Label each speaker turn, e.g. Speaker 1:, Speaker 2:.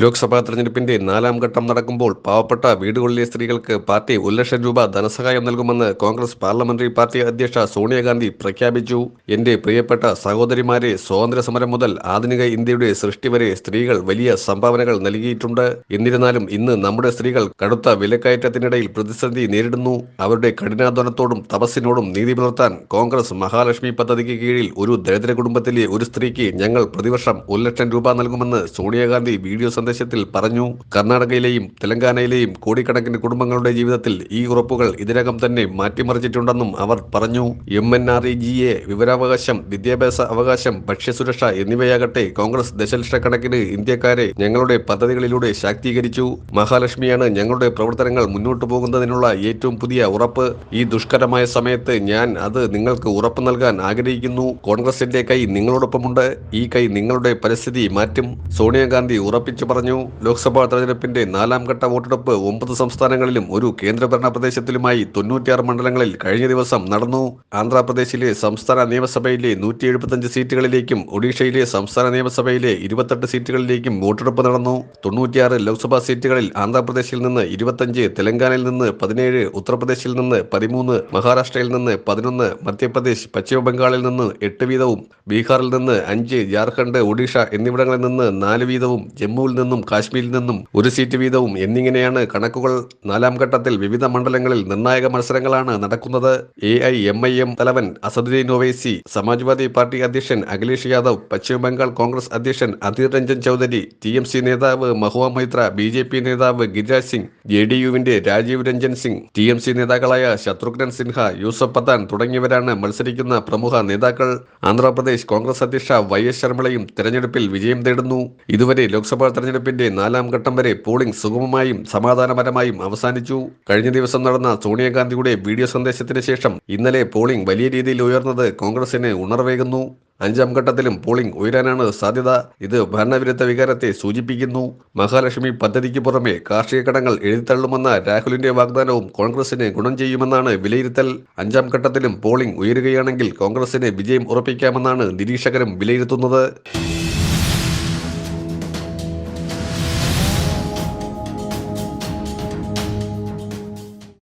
Speaker 1: ലോക്സഭാ തെരഞ്ഞെടുപ്പിന്റെ നാലാം ഘട്ടം നടക്കുമ്പോൾ പാവപ്പെട്ട വീടുകളിലെ സ്ത്രീകൾക്ക് പാർട്ടി ഒരു ലക്ഷം രൂപ ധനസഹായം നൽകുമെന്ന് കോൺഗ്രസ് പാർലമെന്ററി പാർട്ടി അധ്യക്ഷ സോണിയാഗാന്ധി പ്രഖ്യാപിച്ചു. എന്റെ പ്രിയപ്പെട്ട സഹോദരിമാരെ സ്വാതന്ത്ര്യ സമരം മുതൽ ആധുനിക ഇന്ത്യയുടെ സൃഷ്ടി വരെ സ്ത്രീകൾ വലിയ സംഭാവനകൾ നൽകിയിട്ടുണ്ട്. എന്നിരുന്നാലും ഇന്ന് നമ്മുടെ സ്ത്രീകൾ കടുത്ത വിലക്കയറ്റത്തിനിടയിൽ പ്രതിസന്ധി നേരിടുന്നു. അവരുടെ കഠിനാധ്വാനത്തോടും തപസ്സിനോടും നീതി പുലർത്താൻ കോൺഗ്രസ് മഹാലക്ഷ്മി പദ്ധതിക്ക് കീഴിൽ ഒരു ദരിദ്ര കുടുംബത്തിലെ ഒരു സ്ത്രീക്ക് ഞങ്ങൾ പ്രതിവർഷം ഒരു ലക്ഷം രൂപ നൽകുമെന്ന് സോണിയാഗാന്ധി വീഡിയോ സന്ദേശത്തിൽ പറഞ്ഞു. കർണാടകയിലെയും തെലങ്കാനയിലെയും കോടിക്കണക്കിന് കുടുംബങ്ങളുടെ ജീവിതത്തിൽ ഈ ഉറപ്പുകൾ ഇതിനകം തന്നെ മാറ്റിമറിച്ചിട്ടുണ്ടെന്നും അവർ പറഞ്ഞു. M N R E G A വിവരാവകാശം വിദ്യാഭ്യാസ അവകാശം ഭക്ഷ്യസുരക്ഷ എന്നിവയാകട്ടെ കോൺഗ്രസ് ദശലക്ഷക്കണക്കിന് ഇന്ത്യക്കാരെ ഞങ്ങളുടെ പദ്ധതികളിലൂടെ ശാക്തീകരിച്ചു. മഹാലക്ഷ്മിയാണ് ഞങ്ങളുടെ പ്രവർത്തനങ്ങൾ മുന്നോട്ട് പോകുന്നതിനുള്ള ഏറ്റവും പുതിയ ഉറപ്പ്. ഈ ദുഷ്കരമായ സമയത്ത് ഞാൻ അത് നിങ്ങൾക്ക് ഉറപ്പ് നൽകാൻ ആഗ്രഹിക്കുന്നു. കോൺഗ്രസിന്റെ കൈ നിങ്ങളോടൊപ്പമുണ്ട്. ഈ കൈ നിങ്ങളുടെ പരിസ്ഥിതി മാറ്റും. സോണിയാഗാന്ധി ഉറപ്പിച്ചു പറഞ്ഞു. ലോക്സഭാ തെരഞ്ഞെടുപ്പിന്റെ നാലാം ഘട്ട വോട്ടെടുപ്പ് ഒമ്പത് സംസ്ഥാനങ്ങളിലും ഒരു കേന്ദ്രഭരണ പ്രദേശത്തിലുമായി തൊണ്ണൂറ്റിയാറ് മണ്ഡലങ്ങളിൽ കഴിഞ്ഞ ദിവസം നടന്നു. ആന്ധ്രാപ്രദേശിലെ സംസ്ഥാന നിയമസഭയിലെ നൂറ്റി എഴുപത്തഞ്ച് സീറ്റുകളിലേക്കും ഒഡീഷയിലെ സംസ്ഥാന നിയമസഭയിലെ ഇരുപത്തെട്ട് സീറ്റുകളിലേക്കും വോട്ടെടുപ്പ് നടന്നു. തൊണ്ണൂറ്റിയാറ് ലോക്സഭാ സീറ്റുകളിൽ ആന്ധ്രാപ്രദേശിൽ നിന്ന് ഇരുപത്തഞ്ച് തെലങ്കാനയിൽ നിന്ന് പതിനേഴ് ഉത്തർപ്രദേശിൽ നിന്ന് പതിമൂന്ന് മഹാരാഷ്ട്രയിൽ നിന്ന് പതിനൊന്ന് മധ്യപ്രദേശ് പശ്ചിമബംഗാളിൽ നിന്ന് എട്ട് വീതവും ബീഹാറിൽ നിന്ന് അഞ്ച് ജാർഖണ്ഡ് ഒഡീഷ എന്നിവിടങ്ങളിൽ നിന്ന് നാല് വീതവും ജമ്മുവിൽ നിന്നും കാശ്മീരിൽ നിന്നും ഒരു സീറ്റ് വീതവും എന്നിങ്ങനെയാണ് കണക്കുകൾ. നാലാം ഘട്ടത്തിൽ വിവിധ മണ്ഡലങ്ങളിൽ നിർണായക മത്സരങ്ങളാണ് നടക്കുന്നത്. A I M I M തലവൻ അസദുദ്ദീൻ ഒവൈസി സമാജ്വാദി പാർട്ടി അധ്യക്ഷൻ അഖിലേഷ് യാദവ് പശ്ചിമ ബംഗാൾ കോൺഗ്രസ് അധ്യക്ഷൻ Adhir Ranjan Chowdhury T M C നേതാവ് Mahua Moitra B J P നേതാവ് Giriraj Singh J D യുവിന്റെ Rajiv Ranjan Singh T M C നേതാക്കളായ ശത്രുഘ്നൻ സിൻഹ യൂസഫ് പത്താൻ തുടങ്ങിയവരാണ് മത്സരിക്കുന്ന പ്രമുഖ നേതാക്കൾ. ആന്ധ്രാപ്രദേശ് കോൺഗ്രസ് അധ്യക്ഷ വൈ എസ് ശർമ്മളയും തെരഞ്ഞെടുപ്പിൽ വിജയം തേടുന്നു. ഇതുവരെ ലോക്സഭാ തെരഞ്ഞെടുപ്പിന്റെ നാലാം ഘട്ടം വരെ പോളിംഗ് സുഗമമായും സമാധാനപരമായും അവസാനിച്ചു. കഴിഞ്ഞ ദിവസം നടന്ന സോണിയാഗാന്ധിയുടെ വീഡിയോ സന്ദേശത്തിന് ശേഷം ഇന്നലെ പോളിംഗ് വലിയ രീതിയിൽ ഉയർന്നത് കോൺഗ്രസിന് ഉണർവേകുന്നു. അഞ്ചാം ഘട്ടത്തിലും പോളിംഗ് ഉയരാനാണ് സാധ്യത. ഇത് ഭരണവിരുദ്ധ വികാരത്തെ സൂചിപ്പിക്കുന്നു. മഹാലക്ഷ്മി പദ്ധതിക്ക് പുറമെ കാർഷിക കടങ്ങൾ എഴുതിത്തള്ളുമെന്ന രാഹുലിന്റെ വാഗ്ദാനവും കോൺഗ്രസിന് ഗുണം ചെയ്യുമെന്നാണ് വിലയിരുത്തൽ. അഞ്ചാം ഘട്ടത്തിലും പോളിംഗ് ഉയരുകയാണെങ്കിൽ കോൺഗ്രസിന് വിജയം ഉറപ്പിക്കാമെന്നാണ് നിരീക്ഷകരും വിലയിരുത്തുന്നത്.